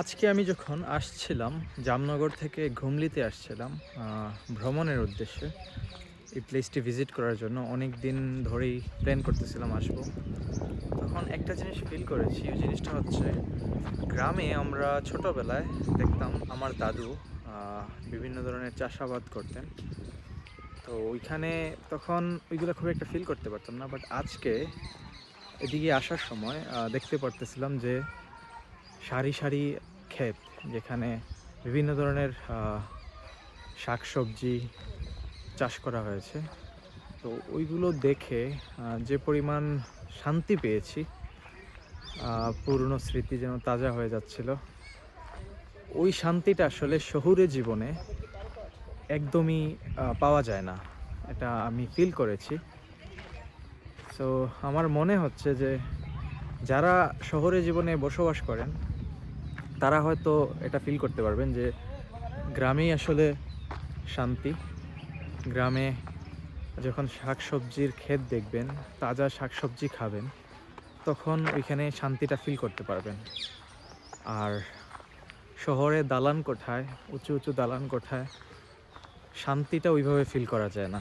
আজকে আমি যখন আসছিলাম, জামনগর থেকে ঘুমলিতে আসছিলাম ভ্রমণের উদ্দেশ্যে, এই প্লেসটি ভিজিট করার জন্য অনেক দিন ধরেই প্ল্যান করতেছিলাম আসব। তখন একটা জিনিস ফিল করেছি, ওই জিনিসটা হচ্ছে গ্রামে আমরা ছোটোবেলায় দেখতাম আমার দাদু বিভিন্ন ধরনের চাষাবাদ করতেন। তো ওইখানে তখন ওইগুলো খুব একটা ফিল করতে পারতাম না বাট আজকে এদিকে আসার সময় দেখতে পারতেছিলাম যে সারি সারি ক্ষেত যেখানে বিভিন্ন ধরনের শাকসবজি চাষ করা হয়েছে। তো ওইগুলো দেখে যে পরিমাণ শান্তি পেয়েছি পুরনো স্মৃতি যেন তাজা হয়ে যাচ্ছিল। ওই শান্তিটা আসলে শহুরে জীবনে একদমই পাওয়া যায় না। এটা আমি ফিল করেছি। সো আমার মনে হচ্ছে যে, যারা শহরে জীবনে বসবাস করেন তারা হয়তো এটা ফিল করতে পারবেন যে গ্রামেই আসলে শান্তি। গ্রামে যখন শাকসবজির ক্ষেত দেখবেন, তাজা শাকসবজি খাবেন, তখন ওইখানে শান্তিটা ফিল করতে পারবেন। আর শহরে দালান কোঠায়, উঁচু উঁচু দালান কোঠায় শান্তিটা ওইভাবে ফিল করা যায় না।